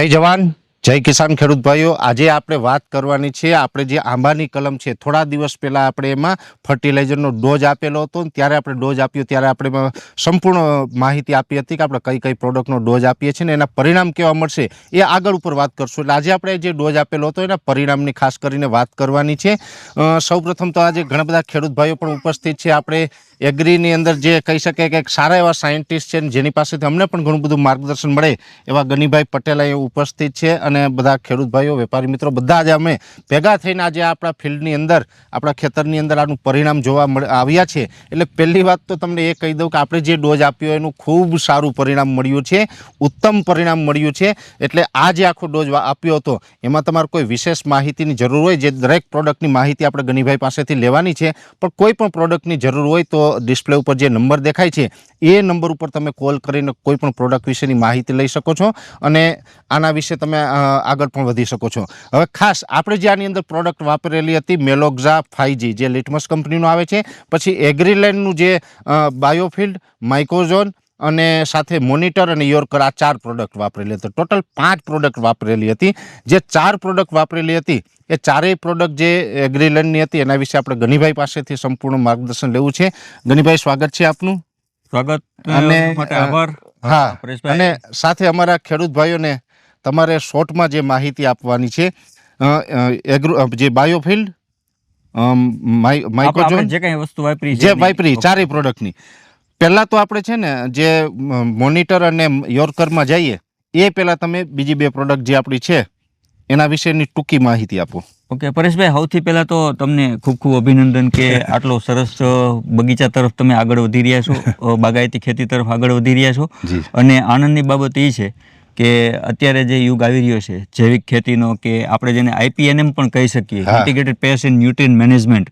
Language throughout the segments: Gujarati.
જય જવાન, જય કિસાન ખેડૂત ભાઈઓ. આજે આપણે વાત કરવાની છે, આપણે જે આંબાની કલમ છે, થોડા દિવસ પહેલાં આપણે એમાં ફર્ટિલાઇઝરનો ડોઝ આપેલો હતો ને ત્યારે આપણે ડોઝ આપ્યો, ત્યારે આપણે સંપૂર્ણ માહિતી આપી હતી કે આપણે કઈ કઈ પ્રોડક્ટનો ડોઝ આપીએ છીએ ને એના પરિણામ કેવા મળશે એ આગળ ઉપર વાત કરશું. એટલે આજે આપણે જે ડોઝ આપેલો હતો એના પરિણામની ખાસ કરીને વાત કરવાની છે. સૌપ્રથમ તો આજે ઘણા બધા ખેડૂત ભાઈઓ પણ ઉપસ્થિત છે. આપણે એગ્રીની અંદર જે કહી શકે કે સારા એવા સાયન્ટિસ્ટ છે જેની પાસેથી અમને પણ ઘણું બધું માર્ગદર્શન મળે એવા ગનીભાઈ પટેલ અહીં ઉપસ્થિત છે અને બધા ખેડૂત ભાઈઓ, વેપારી મિત્રો, બધા જ અમે ભેગા થઈને આજે આપણા ફિલ્ડની અંદર, આપણા ખેતરની અંદર આનું પરિણામ જોવા આવ્યા છે. એટલે પહેલી વાત તો તમને એ કહી દઉં કે આપણે જે ડોઝ આપ્યો એનું ખૂબ સારું પરિણામ મળ્યું છે, ઉત્તમ પરિણામ મળ્યું છે. એટલે આ જે આખો ડોઝ આપ્યો હતો, એમાં તમારે કોઈ વિશેષ માહિતીની જરૂર હોય, જે દરેક પ્રોડક્ટની માહિતી આપણે ગનીભાઈ પાસેથી લેવાની છે. પણ કોઈ પણ પ્રોડક્ટની જરૂર હોય તો ડિસ્પ્લે ઉપર જે નંબર દેખાય છે, એ નંબર ઉપર તમે કોલ કરીને કોઈ પણ પ્રોડક્ટ વિશેની માહિતી લઈ શકો છો અને આના વિશે તમે આગળ પણ વધી શકો છો. હવે ખાસ આપણે જે આની અંદર પ્રોડક્ટ વાપરેલી હતી મેલોક્ઝા ફાઈજી જે લિટમસ કંપનીનું આવે છે, પછી એગ્રીલેન્ડનું જે બાયોફિલ્ડ માઇક્રોઝોન અને સાથે મોનિટર અને યોર્કર આ ચાર પ્રોડક્ટ વાપરેલી હતી. ટોટલ પાંચ પ્રોડક્ટ વાપરેલી હતી. જે ચાર પ્રોડક્ટ વાપરેલી હતી એ ચારેય પ્રોડક્ટ જે એગ્રીલેન્ડની હતી એના વિશે આપણે ગનીભાઈ પાસેથી સંપૂર્ણ માર્ગદર્શન લેવું છે. ગનીભાઈ સ્વાગત છે આપનું. સ્વાગત અને, આભાર. હા અને સાથે અમારા ખેડૂત ભાઈઓને તમારે શોર્ટમાં જે માહિતી આપવાની છે એગ્રો જે બાયોફિલ્ડ જે કઈ વસ્તુ વાપરી જે વાપરી ચારેય પ્રોડક્ટની પહેલા તો આપણે છે ને જે મોનિટર અને યોર્કરમાં જઈએ એ પહેલાં તમે બીજી બે પ્રોડક્ટ જે આપણી છે એના વિશેની ટૂંકી માહિતી આપો. ઓકે પરેશભાઈ સૌથી પહેલાં તો તમને ખૂબ ખૂબ અભિનંદન કે આટલો સરસ બગીચા તરફ તમે આગળ વધી રહ્યા છો બાગાયતી ખેતી તરફ આગળ વધી રહ્યા છો. અને આનંદની બાબત એ છે કે અત્યારે જે યુગ આવી રહ્યો છે જૈવિક ખેતીનો કે આપણે જેને આઈપીએનએમ પણ કહી શકીએ. Integrated pest and nutrient management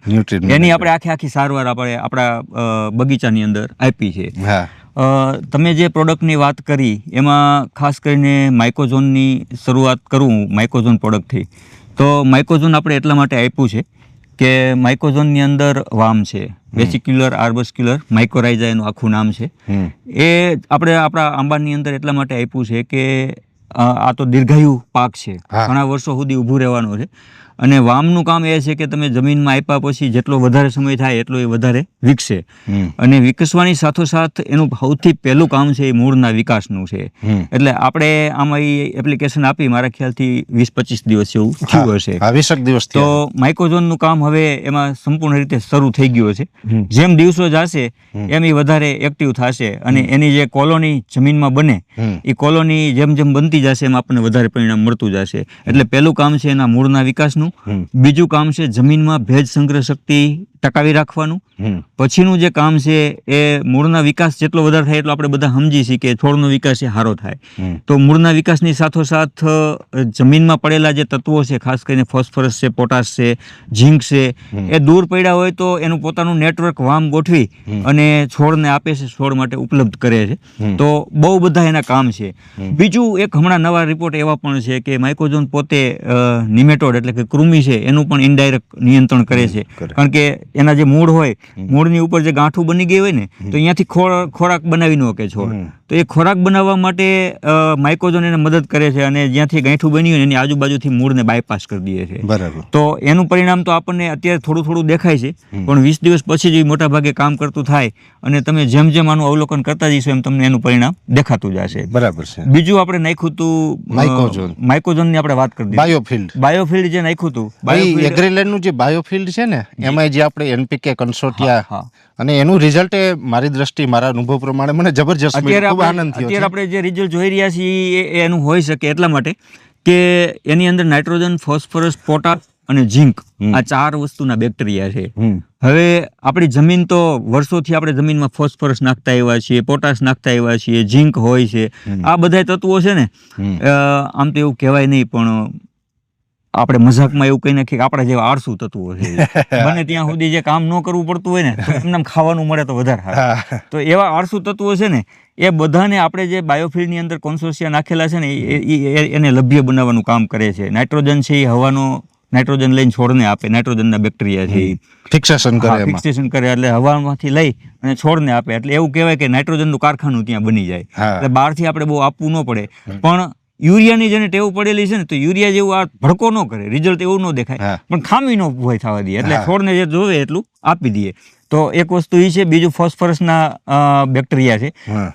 એની આપણે આખી આખી સારવાર આપણે આપણા બગીચાની અંદર આપી છે. તમે જે પ્રોડક્ટની વાત કરી એમાં ખાસ કરીને માઇકોઝોનની શરૂઆત કરું માઇકોઝોન પ્રોડક્ટથી તો માઇકોઝોન આપણે એટલા માટે આપ્યું છે કે માઇકોઝોનની અંદર વામ છે. વેસિક્યુલર આર્બસ્ક્યુલર માઇકોરાઇઝા એનું આખું નામ છે. એ આપણે આપણા આંબાની અંદર એટલા માટે આપ્યું છે કે આ તો દીર્ઘાયુ પાક છે. ઘણા વર્ષો સુધી ઊભું રહેવાનો છે. અને વામનું કામ એ છે કે તમે જમીનમાં આપ્યા પછી જેટલો વધારે સમય થાય એટલો એ વધારે વિકસે. અને વિકસવાની સાથોસાથ એનું સૌથી પહેલું કામ છે એ મૂળના વિકાસનું છે. એટલે આપણે આમાં એ એપ્લિકેશન આપી મારા ખ્યાલથી વીસ પચીસ દિવસ જેવું થયું હશે. વીસક દિવસ તો માઇક્રોઝોનનું કામ હવે એમાં સંપૂર્ણ રીતે શરૂ થઈ ગયું છે જેમ દિવસો જશે એમ એ વધારે એક્ટિવ થશે અને એની જે કોલોની જમીનમાં બને એ કોલોની જેમ જેમ બનતી જશે એમ આપણને વધારે પરિણામ મળતું જશે. એટલે પહેલું કામ છે એના મૂળના વિકાસનું. હમ. બીજું કામ છે જમીનમાં ભેજ સંગ્રહ શક્તિ ટકાવી રાખવાનું. પછીનું જે કામ છે એ મૂળના વિકાસ જેટલો વધારે થાય એટલો આપણે બધા સમજી છીએ કે છોડનો વિકાસ એ સારો થાય. તો મૂળના વિકાસની સાથોસાથ જમીનમાં પડેલા જે તત્વો છે ખાસ કરીને ફોસ્ફરસ છે પોટાશ છે ઝીંક છે એ દૂર પડ્યા હોય તો એનું પોતાનું નેટવર્ક વામ ગોઠવી અને છોડને આપે છે છોડ માટે ઉપલબ્ધ કરે છે. તો બહુ બધા એના કામ છે. બીજું એક હમણાં નવા રિપોર્ટ એવા પણ છે કે માઇક્રોઝોન પોતે નિમેટોડ એટલે કે કૃમિ છે એનું પણ ઇનડાયરેક્ટ નિયંત્રણ કરે છે. કારણ કે એના જે મૂળ હોય મૂળની ઉપર જે ગાંઠું બની ગઈ હોય ને તો અહીંયાથી ખોરાક બનાવી ન શકે છોડ. તો એ ખોરાક બનાવવા માટે અ, માઇક્રોઝોન એને મદદ કરે છે અને જ્યાંથી ગાંઠું બન્યું એની આજુબાજુથી મૂળને બાયપાસ કરી દે છે. બરાબર. તો એનું પરિણામ તો આપણને અત્યારે થોડું થોડું દેખાય છે પણ વીસ દિવસ પછી જ મોટા ભાગે કામ કરતું થાય અને તમે જેમ જેમ આનું અવલોકન કરતા જઈશો એમ તમને એનું પરિણામ દેખાતું જશે. બરાબર છે. બીજું આપણે નાખ્યું હતું માઇક્રોઝોન. માઇકોઝોનની આપણે વાત કરી બાયોફિલ્ડ બાયોફિલ્ડ જે નાખ્યું હતું બાયોફિલ્ડ એગ્રીલેન્ડનું જે બાયોફિલ્ડ છે ને એમાં જે આપણે એનપીકે કન્સોર્ટિયા અને એનું રિઝલ્ટ એ મારી દ્રષ્ટિ મારા અનુભવ પ્રમાણે મને જબરજસ્ત અત્યારે. ખૂબ આનંદ થયો અત્યારે આપણે જે રિઝલ્ટ જોઈ રહ્યા છીએ એ- એનું હોઈ શકે એટલા માટે કે એની અંદર નાઇટ્રોજન ફોસ્ફરસ પોટાશ અને ઝીંક આ ચાર વસ્તુના બેક્ટેરિયા છે. હવે આપણી જમીન તો વર્ષોથી આપણે જમીનમાં ફોસ્ફરસ નાખતા આવ્યા છીએ પોટાશ નાખતા આવ્યા છીએ ઝીંક હોય છે. આ બધા તત્વો છે ને આમ તો એવું કહેવાય નહીં પણ આપણે મજાકમાં એવું કહી નાખીએ કે આપણા જેવા આળસુ તત્વો છે. બને ત્યાં સુધી જે કામ ન કરવું પડતું હોય ને એમને ખાવાનું મળે તો વધારે સારું. તો એવા આળસુ તત્વો છે ને એ બધાને આપણે જે બાયોફિલ્ડની અંદર કોન્સોર્સિયા નાખેલા છે ને એ- એને લભ્ય બનાવવાનું કામ કરે છે. નાઇટ્રોજન છે એ હવાનો નાઇટ્રોજન લઈને છોડને આપે નાઇટ્રોજનના બેક્ટેરિયા છે ફિક્સેશન કરે ફિક્સેશન કરે એટલે હવામાંથી લઈ અને છોડને આપે. એટલે એવું કહેવાય કે નાઇટ્રોજનનું કારખાનું ત્યાં બની જાય. એટલે બહારથી આપણે બહુ આપવું ન પડે. પણ યુરિયાની જેને ટેવ પડેલી છે ને તો યુરિયા જેવું આ ભડકો ન કરે રિઝલ્ટ એવું ન દેખાય. પણ ખામી ન ઉભવાય થવા દઈએ. એટલે. છોડને જે જોવે એટલું આપી દઈએ. તો એક વસ્તુ એ છે બીજું ફોસ્ફરસના બેક્ટેરિયા છે.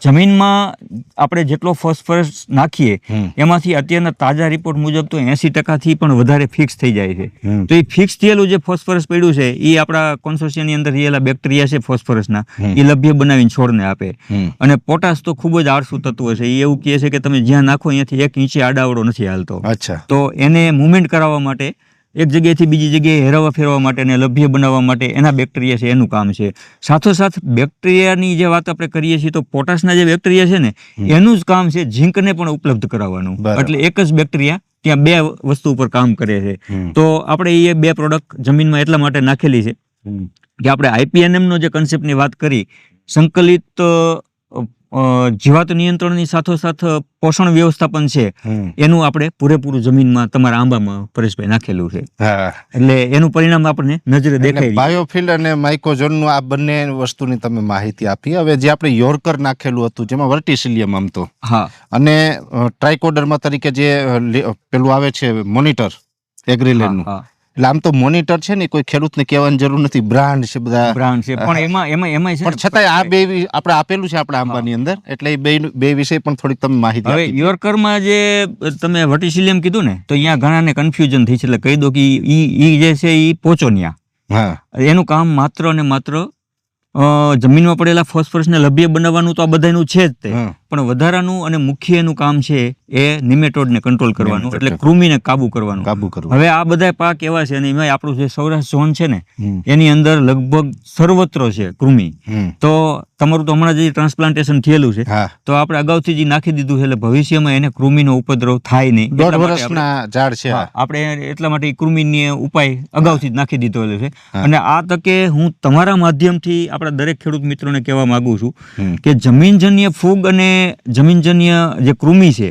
જમીનમાં આપણે જેટલો ફોસ્ફરસ નાખીએ એમાંથી અત્યારના તાજા રિપોર્ટ મુજબ તો એસી ટકાથી પણ વધારે ફિક્સ થઈ જાય છે. તો એ ફિક્સ થયેલું જે ફોસ્ફરસ પડ્યું છે એ આપણા કોન્સોશિયાની અંદર રહેલા બેક્ટેરિયા છે ફોસ્ફરસના. એ લભ્ય બનાવીને છોડને આપે. અને પોટાશ તો ખૂબ જ આળસુ તત્વ છે. એ એવું કહે છે કે તમે જ્યાં નાખો અહીંયાથી એક ઇંચે આડાવડો નથી હાલતો. અચ્છા. તો એને મુવમેન્ટ કરાવવા માટે એક જગ્યાએથી બીજી જગ્યાએ હેરવા ફેરવા માટે અને લભ્ય બનાવવા માટે એના બેક્ટેરિયા છે એનું કામ છે. સાથોસાથ બેક્ટેરિયાની જે વાત આપણે કરીએ છીએ તો પોટાશના જે બેક્ટેરિયા છે ને એનું જ કામ છે ઝીંકને પણ ઉપલબ્ધ કરાવવાનું. એટલે એક જ બેક્ટેરિયા ત્યાં બે વસ્તુ ઉપર કામ કરે છે. તો આપણે એ બે પ્રોડક્ટ જમીનમાં એટલા માટે નાખેલી છે કે આપણે આઈપીએનએમનો જે કન્સેપ્ટની વાત કરી સંકલિત જીવાત નિયંત્રણની સાથોસાથ પોષણ વ્યવસ્થાપન છે એનું આપણે પૂરેપૂરું જમીનમાં તમારા આંબામાં પરેશભાઈ નાખેલું છે. એટલે એનું પરિણામ આપણને નજરે દેખાય બાયોફિલ અને માઇકોઝોનનું આ બંને વસ્તુની તમે માહિતી આપી. હવે જે આપણે યોર્કર નાખેલું હતું જેમાં વર્ટિસિલિયમ આમ તો. હા. અને ટ્રાઇકોડર્મા તરીકે જે પેલું આવે છે મોનિટર એગ્રીલેન્ડનું એટલે આમ તો મોનિટર છે ને કોઈ ખેડૂતને કહેવાની જરૂર નથી. બ્રાન્ડ છે બધા. બ્રાન્ડ છે. પણ એમાં એમાં એમાં છે પણ છતાંય આ બે આપણે આપેલું છે આપણા આંબાની અંદર. એટલે એ બે બે વિશે પણ થોડીક તમે માહિતી હવે યોર્કરમાં જે તમે વર્ટિસિલિયમ કીધું ને તો અહીંયા ઘણાને કન્ફ્યુઝન થઈ છે. એટલે કહી દો કે ઈ ઈ જે છે ઈ પોચોનિયા હા. એનું કામ માત્ર અને માત્ર અ, જમીનમાં પડેલા ફોસ્ફરસને લભ્ય બનાવવાનું તો આ બધાનું છે જ તે. પણ વધારાનું અને મુખ્ય એનું કામ છે એ નિમેટોડને કંટ્રોલ કરવાનું એટલે કૃમિને કાબુ કરવાનું. કાબુ કરવું હવે આ બધા પાક એવા છે અને એમાં આપણું જે સૌરાષ્ટ્ર ઝોન છે ને એની અંદર લગભગ સર્વત્ર છે કૃમિ. તો તમારું તો હમણાં જે ટ્રાન્સપ્લાન્ટેશન થયેલું છે તો આપણે અગાઉથી જે નાખી દીધું છે એટલે ભવિષ્યમાં એને કૃમિનો ઉપદ્રવ થાય નહીં. દોઢ આપણે- વર્ષના ઝાડ છે આપણે એટલા માટે કૃમિની ઉપાય અગાઉથી જ નાખી દીધો છે. અને આ તકે હું તમારા માધ્યમથી આપણા દરેક ખેડૂત મિત્રોને કહેવા માંગુ છું. કે જમીનજન્ય ફૂગ અને જમીનજન્ય જે કૃમિ છે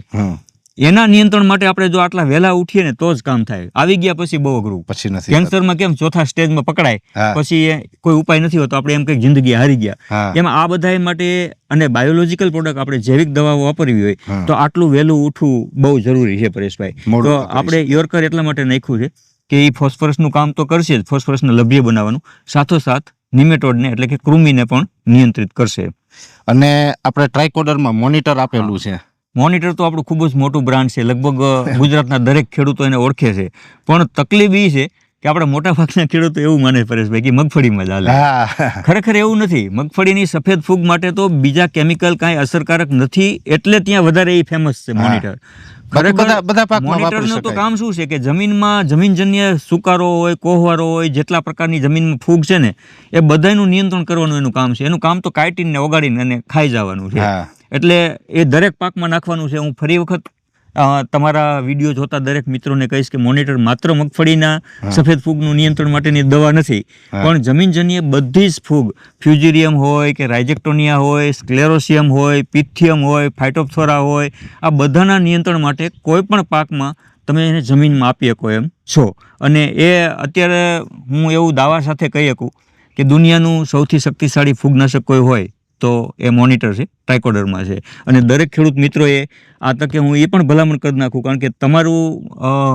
એના નિયંત્રણ માટે આપણે જો આટલા વહેલા ઉઠીએ ને તો જ કામ થાય. આવી ગયા પછી બહુ અઘરું. પછી નથી કેન્સરમાં કેમ ચોથા સ્ટેજમાં પકડાય પછી એ કોઈ ઉપાય નથી હોતો આપણે એમ કંઈક જિંદગી હારી ગયા. એમ આ બધા માટે અને બાયોલોજીકલ પ્રોડક્ટ આપણે જૈવિક દવાઓ વાપરવી હોય તો આટલું વહેલું ઉઠવું બહુ જરૂરી છે પરેશભાઈ. તો આપણે યોર્કર એટલા માટે નાખ્યું છે કે એ ફોસ્ફરસનું કામ તો કરશે જ ફોસ્ફરસને લભ્ય બનાવવાનું. સાથોસાથ નિમેટોડને એટલે કે કૃમિને પણ નિયંત્રિત કરશે. અને આપણે ટ્રાયકોડરમાં મોનિટર આપેલું છે. મોનિટર તો આપણું ખૂબ જ મોટું બ્રાન્ડ છે. લગભગ ગુજરાતના દરેક ખેડૂતો એને ઓળખે છે. પણ તકલીફ એ છે કે આપણે મોટા ભાગના ખેડૂતો એવું માને પરેશભાઈ કે મગફળીમાં જ હાલે. ખરેખર એવું નથી. મગફળીની સફેદ ફૂગ માટે તો બીજા કેમિકલ કાંઈ અસરકારક નથી એટલે ત્યાં વધારે એ ફેમસ છે મોનિટર મોનિટરનું તો કામ શું છે કે જમીનમાં જમીનજન્ય સુકારો હોય કોહવારો હોય જેટલા પ્રકારની જમીનમાં ફૂગ છે ને એ બધાનું નિયંત્રણ કરવાનું એનું કામ છે. એનું કામ તો કાઢીને ઓગાડીને અને ખાઈ જવાનું છે. એટલે એ દરેક પાકમાં નાખવાનું છે. હું ફરી વખત તમારા વીડિયો જોતા દરેક મિત્રોને કહીશ કે મોનિટર માત્ર મગફળીના સફેદ ફૂગનું નિયંત્રણ માટેની દવા નથી પણ જમીનજન્ય બધી જ ફૂગ ફ્યુઝિરિયમ હોય કે રાઇજેક્ટોનિયા હોય સ્ક્લેરોસિયમ હોય પિથિયમ હોય ફાઇટોપ્થોરા હોય આ બધાના નિયંત્રણ માટે કોઈ પણ પાકમાં તમે એને જમીનમાં આપી શકો એમ છો. અને એ અત્યારે હું એવું દાવા સાથે કહી શકું કે દુનિયાનું સૌથી શક્તિશાળી ફૂગનાશક કોઈ હોય તો એ મોનિટર છે ટ્રાઇકોડરમાં છે. અને દરેક ખેડૂત મિત્રોએ આ તકે હું એ પણ ભલામણ કરી નાખું કારણ કે તમારું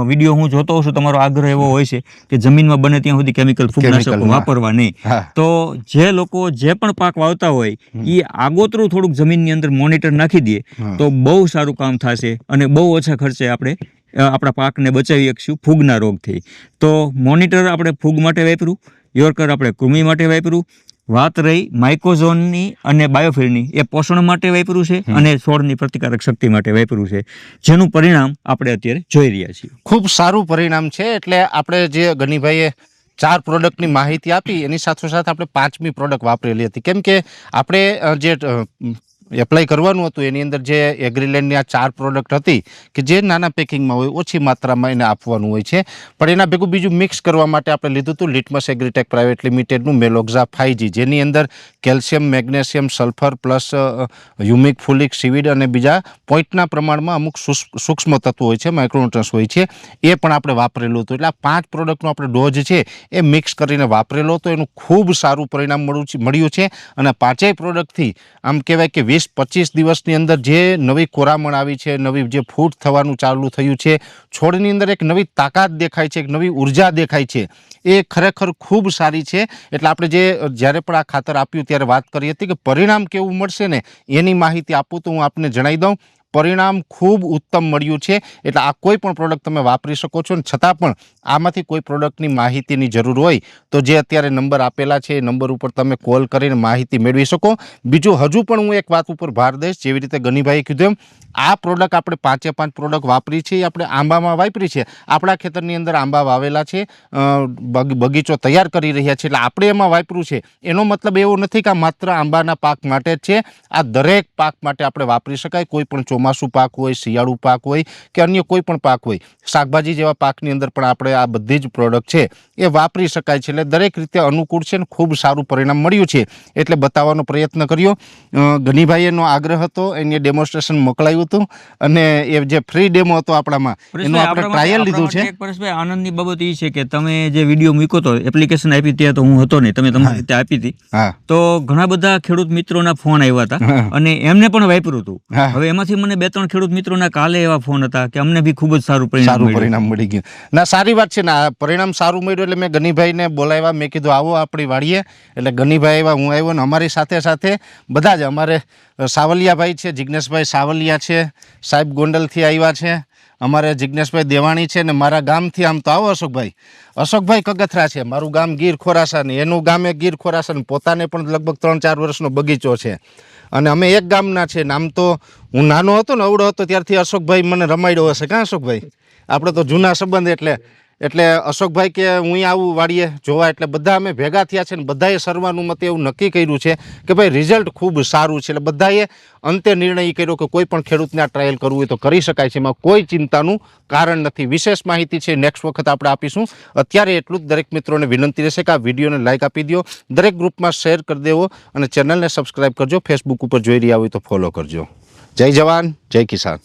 વીડિયો હું જોતો હોઉં છું તમારો આગ્રહ એવો હોય છે કે જમીનમાં બને ત્યાં સુધી કેમિકલ ફૂગનાશકો વાપરવા નહીં. તો જે લોકો જે પણ પાક વાવતા હોય એ આગોતરું થોડુંક જમીનની અંદર મોનિટર નાખી દે તો બહુ સારું કામ થશે અને બહુ ઓછા ખર્ચે આપણે આપણા પાકને બચાવી શકશું ફૂગના રોગથી. તો મોનિટર આપણે ફૂગ માટે વાપર્યું યોર્કર આપણે કૃમિ માટે વાપર્યું વાત રહી માઇકોઝોનની અને બાયોફિલની એ પોષણ માટે વાપર્યું છે અને છોડની પ્રતિકારક શક્તિ માટે વાપર્યું છે. જેનું પરિણામ આપણે અત્યારે જોઈ રહ્યા છીએ. ખૂબ સારું પરિણામ છે એટલે આપણે જે ગનીભાઈએ ચાર પ્રોડક્ટની માહિતી આપી એની સાથોસાથ આપણે પાંચમી પ્રોડક્ટ વાપરેલી હતી. કેમ કે આપણે જે એપ્લાય કરવાનું હતું. એની અંદર જે એગ્રીલેન્ડની આ ચાર પ્રોડક્ટ હતી કે જે નાના પેકિંગમાં હોય, ઓછી માત્રામાં એને આપવાનું હોય છે. પણ એના ભેગું બીજું મિક્સ કરવા માટે આપણે લીધું હતું લિટમસ એગ્રીટેક પ્રાઇવેટ લિમિટેડનું મેલોક્ઝા ફાઈજી જેની અંદર calcium magnesium sulphur plus humic fulvic seaweed અને બીજા પોઈન્ટના પ્રમાણમાં અમુક સૂક્ષ્મ તત્વો હોય છે માઇક્રોન્યુટ્રન્સ હોય છે, એ પણ આપણે વાપરેલું હતું. એટલે આ પાંચ પ્રોડક્ટનો આપણે ડોઝ છે, એ મિક્સ કરીને વાપરેલો હતો. એનું ખૂબ સારું પરિણામ મળ્યું છે મળ્યું છે. અને પાંચેય પ્રોડક્ટથી આમ કહેવાય કે વીસ પચીસ દિવસની અંદર જે નવી કોરામણ આવી છે, નવી જે ફૂટ થવાનું ચાલુ થયું છે, છોડની અંદર એક નવી તાકાત દેખાય છે, એક નવી ઊર્જા દેખાય છે, એ ખરેખર ખૂબ સારી છે. એટલે આપણે જે, જ્યારે પણ આ ખાતર આપ્યું ત્યારે વાત કરી હતી કે પરિણામ કેવું મળશે ને, એની માહિતી આપું તો હું આપને જણાવી દઉં. પરિણામ ખૂબ ઉત્તમ મળ્યું છે. એટલે આ કોઈ પણ પ્રોડક્ટ તમે વાપરી શકો છો ને છતાં પણ આમાંથી કોઈ પ્રોડક્ટની માહિતીની જરૂર હોય તો જે અત્યારે નંબર આપેલા છે એ નંબર ઉપર તમે કોલ કરીને માહિતી મેળવી શકો. બીજું, હજુ પણ હું એક વાત ઉપર ભાર દઈશ. જેવી રીતે ગનીભાઈએ કીધું આ પ્રોડક્ટ આપણે પાંચે પાંચ પ્રોડક્ટ વાપરી છે આપણે આંબામાં વાપરી છે. આપણા ખેતરની અંદર આંબા વાવેલા છે બગીચો તૈયાર કરી રહ્યા છે. એટલે આપણે એમાં વાપર્યું છે. એનો મતલબ એવો નથી કે આ માત્ર આંબાના પાક માટે જ છે. આ દરેક પાક માટે આપણે વાપરી શકાય. કોઈ પણ ચોમાસું પાક હોય શિયાળુ પાક હોય કે અન્ય કોઈ પણ પાક હોય શાકભાજી જેવા પાકની અંદર પણ આપણે આ બધી જ પ્રોડક્ટ છે એ વાપરી શકાય છે. એટલે દરેક રીતે અનુકૂળ છે અને ખૂબ સારું પરિણામ મળ્યું છે. એટલે બતાવવાનો પ્રયત્ન કર્યો. ગનીભાઈનો આગ્રહ હતો એને ડેમોન્સ્ટ્રેશન મોકલાયું હતું અને એ જે ફ્રી ડેમો હતો આપણામાં એનો આપણે ટ્રાયલ લીધું છે. પરેશભાઈ આનંદની બાબત એ છે કે તમે જે વીડિયો મૂક્યો હતો એપ્લિકેશન આપી ત્યાં તો હું હતો નહીં તમે તમારી રીતે આપી હતી. તો ઘણા બધા ખેડૂત મિત્રોના ફોન આવ્યા હતા અને એમને પણ વાપર્યું હતું. હવે એમાંથી મને બે ત્રણ ખેડૂત મિત્રોના કાલે એવા ફોન હતા કે અમને બી ખૂબ જ સારું પરિણામ સારું પરિણામ મળી ગયું. ના સારી વાત છે ને પરિણામ સારું મળ્યું એટલે મેં ગનીભાઈને બોલાવ્યા. મેં કીધું આવો આપણી વાડીએ. એટલે ગનીભાઈ એવા હું આવ્યો ને અમારી સાથે સાથે બધા જ અમારે સાવલિયાભાઈ છે જિજ્ઞેશભાઈ સાવલિયા છે સાહેબ ગોંડલથી આવ્યા છે અમારે જિજ્ઞેશભાઈ દેવાણી છે ને મારા ગામથી આમ તો આવો અશોકભાઈ. અશોકભાઈ કગથરા છે મારું ગામ ગીર ખોરાસન એનું ગામે ગીર ખોરાસન પોતાને પણ લગભગ ત્રણ ચાર વર્ષનો બગીચો છે. અને અમે એક ગામના છે નામ તો હું નાનો હતો ને અવડો હતો, ત્યારથી અશોકભાઈ મને રમાડ્યો હશે. કાં અશોકભાઈ? આપણે તો જૂના સંબંધ એટલે એટલે અશોકભાઈ કે હું આવું વાળીએ જોવા, એટલે બધા અમે ભેગા થયા છે ને બધાએ સર્વાનુમતે એવું નક્કી કર્યું છે કે ભાઈ રિઝલ્ટ ખૂબ સારું છે. એટલે બધાએ અંતે નિર્ણય કર્યો કે કોઈ પણ ખેડૂતને આ ટ્રાયલ કરવું હોય તો કરી શકાય છે. એમાં કોઈ ચિંતાનું કારણ નથી. વિશેષ માહિતી છે નેક્સ્ટ વખત આપણે આપીશું. અત્યારે એટલું જ દરેક મિત્રોને વિનંતી રહેશે કે આ વિડીયોને લાઇક આપી દો દરેક ગ્રુપમાં શેર કરી દેવો અને ચેનલને સબસ્ક્રાઈબ કરજો. ફેસબુક ઉપર જોઈ રહ્યા હોય તો ફોલો કરજો. જય જવાન, જય કિસાન.